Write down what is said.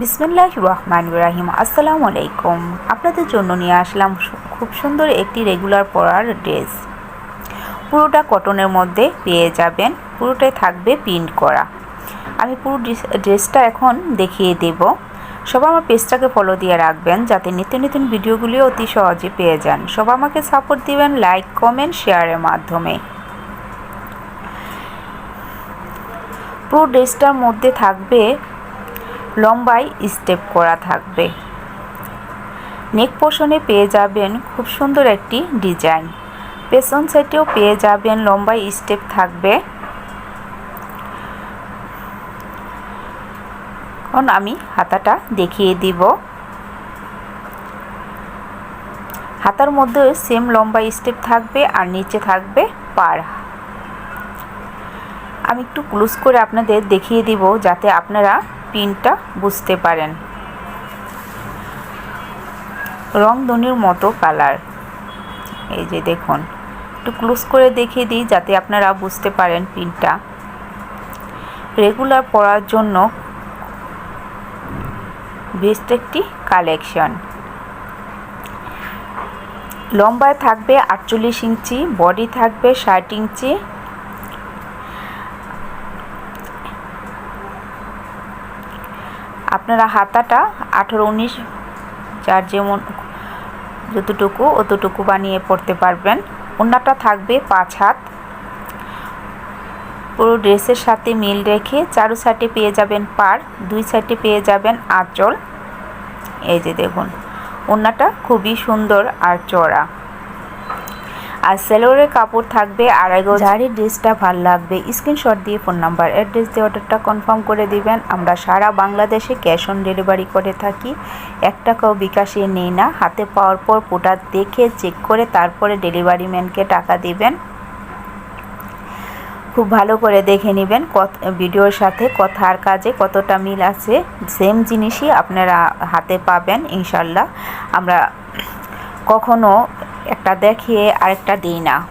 বিসমিল্লাহ রহমান রাহিম। আসসালামু আলাইকুম। আপনাদের জন্য নিয়ে আসলাম খুব সুন্দর একটি রেগুলার পরার ড্রেস। পুরোটা কটনের মধ্যে পেয়ে যাবেন। পুরোটাই থাকবে প্রিন্ট করা। আমি পুরো ড্রেসটা এখন দেখিয়ে দেব। সবাই আমার পেজটাকে ফলো দিয়ে রাখবেন যাতে নিত্য নতুন ভিডিওগুলি অতি সহজে পেয়ে যান। সবাই আমাকে সাপোর্ট দিবেন লাইক কমেন্ট শেয়ারের মাধ্যমে। পুরো ড্রেসটার মধ্যে থাকবে লম্বাই স্টেপ করা থাকবে। নেক পোর্শনে পেয়ে যাবেন খুব সুন্দর একটি ডিজাইন পেছন সাইডেও পেয়ে যাবেন লম্বাই স্টেপ থাকবে। এখন আমি হাতাটা দেখিয়ে দিব। হাতার মধ্যে সেম লম্বা স্টেপ থাকবে আর নিচে থাকবে পার। আমি একটু ক্লোজ করে আপনাদের দেখিয়ে দিব যাতে আপনারা পিনটা বুঝতে পারেন। রংধনির মতো কালার। এই যে দেখুন, একটু ক্লোজ করে দেখিয়ে দিই যাতে আপনারা বুঝতে পারেন পিনটা। রেগুলার পরার জন্য বেস্ট একটি কালেকশন। লম্বায় থাকবে আটচল্লিশ ইঞ্চি, বডি থাকবে ষাট ইঞ্চি আপনারা হাতাটা আঠেরো উনিশ যার যেমন যতটুকু অতটুকু বানিয়ে পড়তে পারবেন। ওনাটা থাকবে পাঁচ হাত। পুরো ড্রেসের সাথে মিল রেখে চারু সাইডে পেয়ে যাবেন পার দুই সাইডে পেয়ে যাবেন আঁচল। এই যে দেখুন ওনাটা খুবই সুন্দর আর চড়া আর সেলোরের কাপড় থাকবে আড়াই গজ। ড্রেসটা ভালো লাগবে, স্ক্রিনশট দিয়ে ফোন নাম্বার, অ্যাড্রেস দিয়ে অর্ডারটা কনফার্ম করে দিবেন। আমরা সারা বাংলাদেশে ক্যাশ অন ডেলিভারি করে থাকি। এক টাকাও বিকাশে নেই না। হাতে পাওয়ার পর প্রোডাক্ট দেখে চেক করে তারপরে ডেলিভারি ম্যানকে টাকা দিবেন। খুব ভালো করে দেখে নেবেন কত, ভিডিওর সাথে কথার কাজে কতটা মিল আছে। সেম জিনিসই আপনারা হাতে পাবেন, ইনশাল্লাহ। আমরা কখনো একটা দেখিয়ে আরেকটা দিই না।